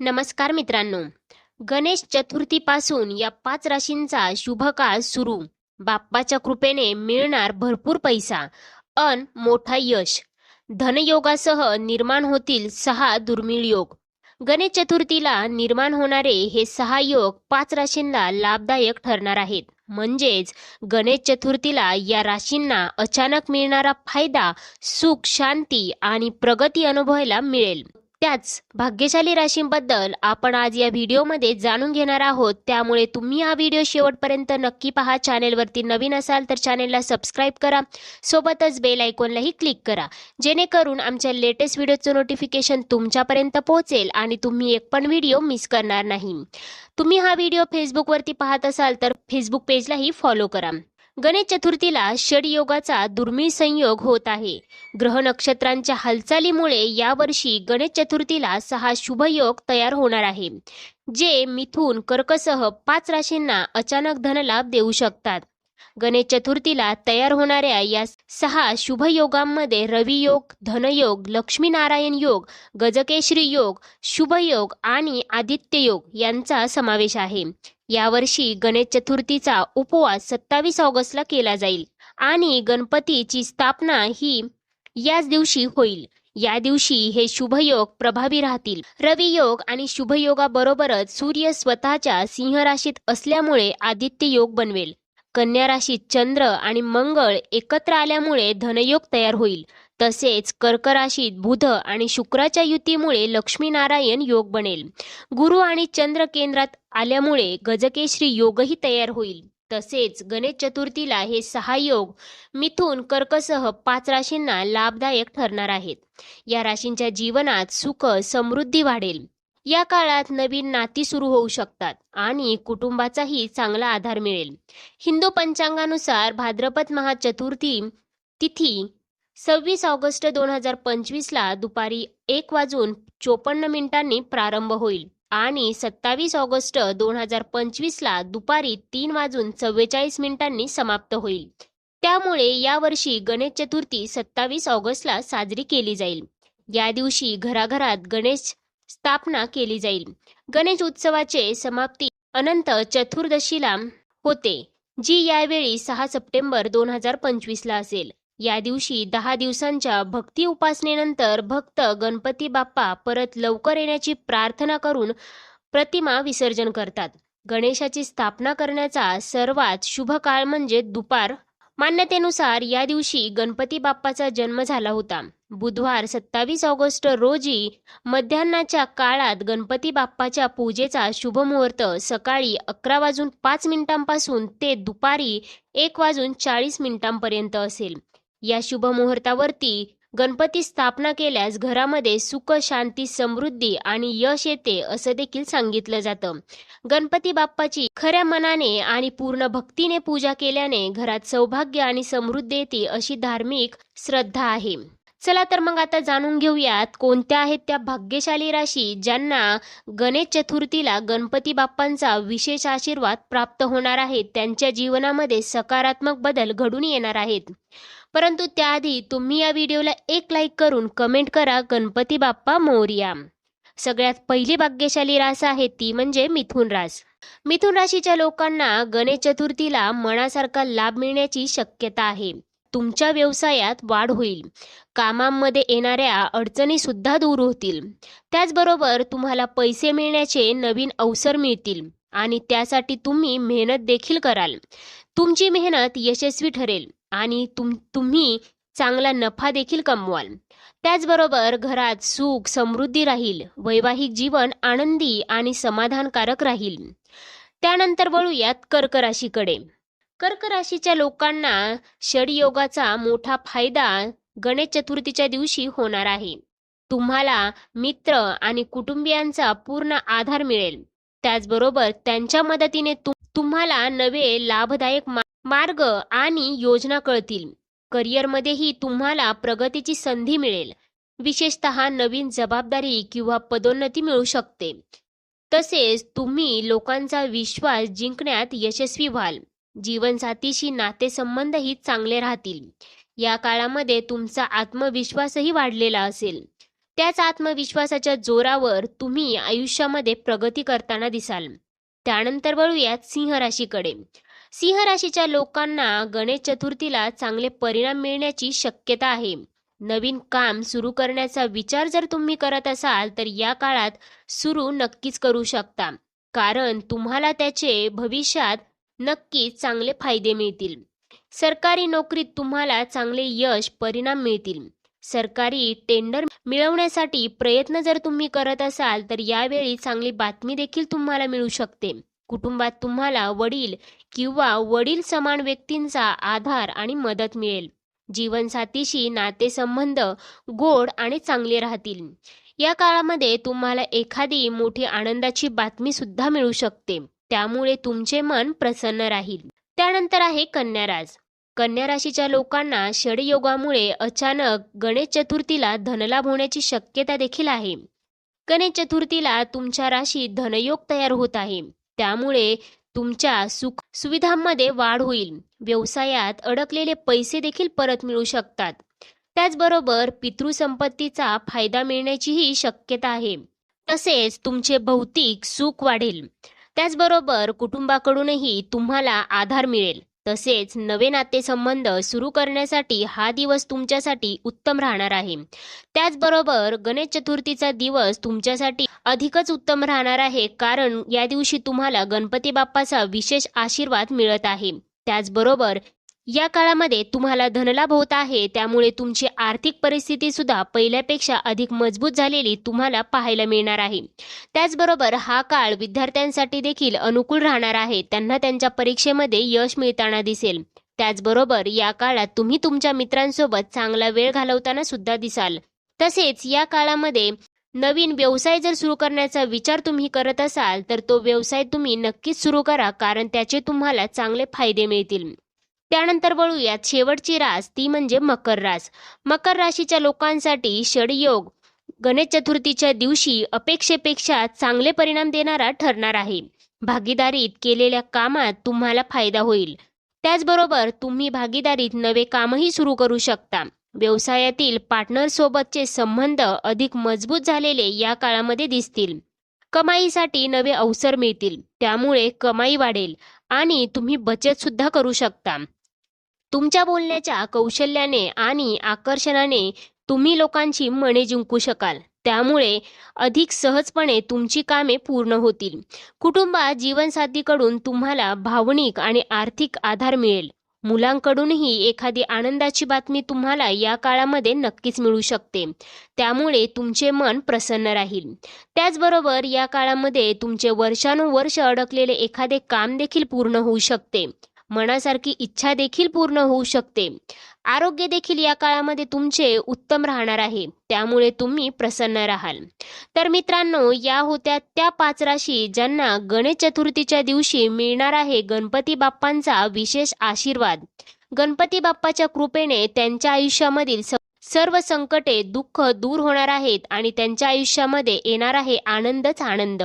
नमस्कार मित्रांनो. गणेश चतुर्थीपासून या पाच राशींचा शुभ काळ सुरू. बाप्पाच्या कृपेने मिळणार भरपूर पैसा. अन मोठा यश. धनयोगासह निर्माण होतील सहा दुर्मिळ योग. गणेश चतुर्थीला निर्माण होणारे हे सहा योग पाच राशींना लाभदायक ठरणार आहेत. म्हणजेच गणेश चतुर्थीला या राशींना अचानक मिळणारा फायदा सुख शांती आणि प्रगती अनुभवायला मिळेल. त्याच भाग्यशाली राशींबद्दल आपण आज या व्हिडिओमध्ये जाणून घेणार आहोत. त्यामुळे तुम्ही हा व्हिडिओ शेवटपर्यंत नक्की पहा. चॅनेलवरती नवीन असाल तर चॅनेलला सबस्क्राईब करा. सोबतच बेल आयकॉनलाही क्लिक करा. जेणेकरून आमच्या लेटेस्ट व्हिडिओचं नोटिफिकेशन तुमच्यापर्यंत पोहोचेल आणि तुम्ही एक पण व्हिडिओ मिस करणार नाही. तुम्ही हा व्हिडिओ फेसबुकवरती पाहत असाल तर फेसबुक पेजलाही फॉलो करा. गणेश चतुर्थीला षडयोगाचा दुर्मिळ संयोग होत आहे. ग्रह नक्षत्रांच्या हालचालीमुळे यावर्षी गणेश चतुर्थीला सहा शुभयोग तयार होणार आहे जे मिथून कर्कसह पाच राशींना अचानक धनलाभ देऊ शकतात. गणेश चतुर्थीला तयार होणाऱ्या या सहा शुभयोगांमध्ये रवी योग धनयोग लक्ष्मीनारायण योग गजकेश्री योग शुभयोग आणि आदित्य योग यांचा समावेश आहे. यावर्षी गणेश चतुर्थीचा उपवास सत्तावीस ऑगस्टला केला जाईल आणि गणपतीची स्थापना ही याच दिवशी होईल. या दिवशी हे शुभयोग प्रभावी राहतील. रवी योग आणि शुभयोगाबरोबरच सूर्य स्वतःच्या सिंह राशीत असल्यामुळे आदित्य योग बनवेल. कन्या राशीत चंद्र आणि मंगळ एकत्र आल्यामुळे धनयोग तयार होईल. तसेच कर्क राशीत बुध आणि शुक्राच्या युतीमुळे लक्ष्मीनारायण योग बनेल. गुरु आणि चंद्र केंद्रात आल्यामुळे गजकेश्री योगही तयार होईल. तसेच गणेश चतुर्थीला हे सहा योग मिथून कर्कसह पाच राशींना लाभदायक ठरणार आहेत. या राशींच्या जीवनात सुख समृद्धी वाढेल. या काळात नवीन नाती सुरू होऊ शकतात आणि कुटुंबाचाही चांगला आधार मिळेल. हिंदू पंचांगानुसार भाद्रपद महाचतुर्थी तिथी सव्वीस ऑगस्ट दोन हजार पंचवीसला दुपारी एक वाजून चोपन्न मिनिटांनी प्रारंभ होईल आणि सत्तावीस ऑगस्ट दोन हजार पंचवीसला दुपारी तीन वाजून चव्वेचाळीस मिनिटांनी समाप्त होईल. त्यामुळे यावर्षी गणेश चतुर्थी सत्तावीस ऑगस्टला साजरी केली जाईल. या दिवशी घराघरात गणेश स्थापना केली जाईल. गणेश उत्सवाचे समाप्ती अनंत चतुर्दशीला होते जी यावेळी सहा सप्टेंबर दोन हजार पंचवीसला असेल. या दिवशी दहा दिवसांच्या भक्ती उपासनेनंतर भक्त गणपती बाप्पा परत लवकर येण्याची प्रार्थना करून प्रतिमा विसर्जन करतात. गणेशाची स्थापना करण्याचा सर्वात शुभ काळ म्हणजे दुपार. मान्यतेनुसार या दिवशी गणपती बाप्पाचा जन्म झाला होता. बुधवार सत्तावीस ऑगस्ट रोजी मध्यान्हाच्या काळात गणपती बाप्पाच्या पूजेचा शुभ मुहूर्त सकाळी अकरा वाजून पाच मिनिटांपासून ते दुपारी एक वाजून चाळीस मिनिटांपर्यंत असेल. या शुभ मुहूर्तावरती गणपती स्थापना केल्यास घरामध्ये सुख शांती समृद्धी आणि यश येते असं देखील सांगितलं जातं. गणपती बाप्पाची खऱ्या मनाने आणि पूर्ण भक्तीने पूजा केल्याने घरात सौभाग्य आणि समृद्धी येते अशी धार्मिक श्रद्धा आहे. चला तर मग आता जाणून घेऊयात कोणत्या आहेत त्या भाग्यशाली राशी ज्यांना गणेश चतुर्थीला गणपती बाप्पांचा विशेष आशीर्वाद प्राप्त होणार आहे. त्यांच्या जीवनामध्ये सकारात्मक बदल घडून येणार आहेत. परंतु त्याआधी तुम्ही या व्हिडिओला एक लाईक करून कमेंट करा गणपती बाप्पा मोर्या. सगळ्यात पहिली भाग्यशाली रास आहे ती म्हणजे मिथुन रास. मिथुन राशीच्या लोकांना गणेश चतुर्थीला मनासारखा लाभ मिळण्याची शक्यता आहे. तुमच्या व्यवसायात वाढ होईल. कामांमध्ये येणाऱ्या अडचणीसुद्धा दूर होतील. त्याचबरोबर तुम्हाला पैसे मिळण्याचे नवीन अवसर मिळतील आणि त्यासाठी तुम्ही मेहनत देखील कराल. तुमची मेहनत यशस्वी ठरेल आणि तुम तुम्ही चांगला नफा देखील कमवाल. त्याचबरोबर घरात सुख समृद्धी राहील. वैवाहिक जीवन आनंदी आणि समाधानकारक राहील. त्यानंतर वळूयात कर्क राशीकडे कर्क राशीच्या लोकांना षडयोगाचा मोठा फायदा गणेश चतुर्थीच्या दिवशी होणार आहे. तुम्हाला मित्र आणि कुटुंबियांचा पूर्ण आधार मिळेल. त्याचबरोबर त्यांच्या मदतीने तुम तुम्हाला नवे लाभदायक मार्ग आणि योजना कळतील. करिअरमध्येही तुम्हाला प्रगतीची संधी मिळेल. विशेषत नवीन जबाबदारी किंवा पदोन्नती मिळू शकते. तसेच तुम्ही लोकांचा विश्वास जिंकण्यात यशस्वी व्हाल. जीवनसाथीशी नातेसंबंधही चांगले राहतील. या काळामध्ये तुमचा आत्मविश्वासही वाढलेला असेल. त्याच आत्मविश्वासाच्या जोरावर तुम्ही आयुष्यामध्ये प्रगती करताना दिसाल. त्यानंतर वळूयात सिंह राशीकडे सिंह राशीच्या लोकांना गणेश चतुर्थीला चांगले परिणाम मिळण्याची शक्यता आहे. नवीन काम सुरू करण्याचा विचार जर तुम्ही करत असाल तर या काळात सुरू नक्कीच करू शकता. कारण तुम्हाला त्याचे भविष्यात नक्कीच चांगले फायदे मिळतील. सरकारी नोकरीत तुम्हाला चांगले यश परिणाम मिळतील. सरकारी टेंडर मिळवण्यासाठी प्रयत्न जर तुम्ही करत असाल तर यावेळी चांगली बातमी देखील तुम्हाला मिळू शकते. कुटुंबात तुम्हाला वडील किंवा वडील समान व्यक्तींचा आधार आणि मदत मिळेल. जीवनसाथीशी नातेसंबंध गोड आणि चांगले राहतील. या काळामध्ये तुम्हाला एखादी मोठी आनंदाची बातमी सुद्धा मिळू शकते. त्यामुळे तुमचे मन प्रसन्न राहील. त्यानंतर आहे कन्या राज कन्या राशीच्या लोकांना षडयोगामुळे अचानक गणेश चतुर्थीला धनलाभ होण्याची शक्यता देखील आहे. गणेश चतुर्थीला तुमच्या राशीत धनयोग तयार होत आहे. त्यामुळे तुमच्या सुख सुविधांमध्ये वाढ होईल. व्यवसायात अडकलेले पैसे देखील परत मिळू शकतात. त्याचबरोबर पितृसंपत्तीचा फायदा मिळण्याचीही शक्यता आहे. तसेच तुमचे भौतिक सुख वाढेल. त्याचबरोबर कुटुंबाकडूनही तुम्हाला आधार मिळेल. तसेच नवे नातेसंबंध सुरू करण्यासाठी हा दिवस तुमच्यासाठी उत्तम राहणार आहे. त्याचबरोबर गणेश चतुर्थीचा दिवस तुमच्यासाठी अधिकच उत्तम राहणार आहे कारण या दिवशी तुम्हाला गणपती बाप्पाचा विशेष आशीर्वाद मिळत आहे. त्याचबरोबर या काळामध्ये तुम्हाला धनलाभ होत आहे त्यामुळे तुमची आर्थिक परिस्थिती सुद्धा पहिल्यापेक्षा अधिक मजबूत झालेली तुम्हाला पाहायला मिळणार आहे. त्याचबरोबर हा काळ विद्यार्थ्यांसाठी देखील अनुकूल राहणार आहे त्यांना त्यांच्या परीक्षेमध्ये यश मिळताना दिसेल. त्याचबरोबर या काळात तुम्ही तुमच्या मित्रांसोबत चांगला वेळ घालवताना सुद्धा दिसाल. तसेच या काळामध्ये नवीन व्यवसाय जर सुरू करण्याचा विचार तुम्ही करत असाल तर तो व्यवसाय तुम्ही नक्कीच सुरू करा कारण त्याचे तुम्हाला चांगले फायदे मिळतील. त्यानंतर वळूयात शेवटची रास ती म्हणजे मकर रास. मकर राशीच्या लोकांसाठी षडयोग गणेश चतुर्थीच्या दिवशी अपेक्षेपेक्षा चांगले परिणाम देणारा ठरणार आहे. भागीदारीत केलेल्या कामात तुम्हाला फायदा होईल. त्याचबरोबर तुम्ही भागीदारीत नवे कामही सुरू करू शकता. व्यवसायातील पार्टनरसोबतचे संबंध अधिक मजबूत झालेले या काळामध्ये दिसतील. कमाईसाठी नवे अवसर मिळतील. त्यामुळे कमाई वाढेल आणि तुम्ही बचत सुद्धा करू शकता. तुमच्या बोलण्याच्या कौशल्याने आणि आकर्षणाने तुम्ही लोकांची मने जिंकू शकाल. त्यामुळे अधिक सहजपणे तुमची कामे पूर्ण होतील. कुटुंबात जीवनसाथीकडून तुम्हाला भावनिक आणि आर्थिक आधार मिळेल. मुलांकडूनही एखादी आनंदाची बातमी तुम्हाला या काळामध्ये नक्कीच मिळू शकते. त्यामुळे तुमचे मन प्रसन्न राहील. त्याचबरोबर या काळामध्ये तुमचे वर्षानुवर्ष अडकलेले एखादे काम देखील पूर्ण होऊ शकते. मनासारखी इच्छा देखील पूर्ण होऊ शकते. आरोग्य देखील या काळामध्ये तुमचे उत्तम राहणार आहे. त्यामुळे तुम्ही प्रसन्न राहाल. तर मित्रांनो या होत्या त्या पाच राशी ज्यांना गणेश चतुर्थीच्या दिवशी मिळणार आहे गणपती बाप्पांचा विशेष आशीर्वाद. गणपती बाप्पाच्या कृपेने त्यांच्या आयुष्यामधील सर्व संकटे दुःख दूर होणार आहेत आणि त्यांच्या आयुष्यामध्ये येणार आहे आनंदच आनंद.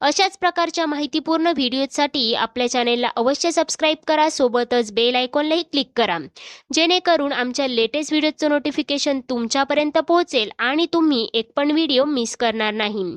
अशाच प्रकारच्या माहितीपूर्ण व्हिडिओसाठी आपल्या चॅनेलला अवश्य सबस्क्राईब करा सोबतच बेल आयकॉनलाही क्लिक करा. जेणेकरून आमच्या लेटेस्ट व्हिडिओचं नोटिफिकेशन तुमच्यापर्यंत पोहोचेल आणि तुम्ही एक पण व्हिडिओ मिस करणार नाही.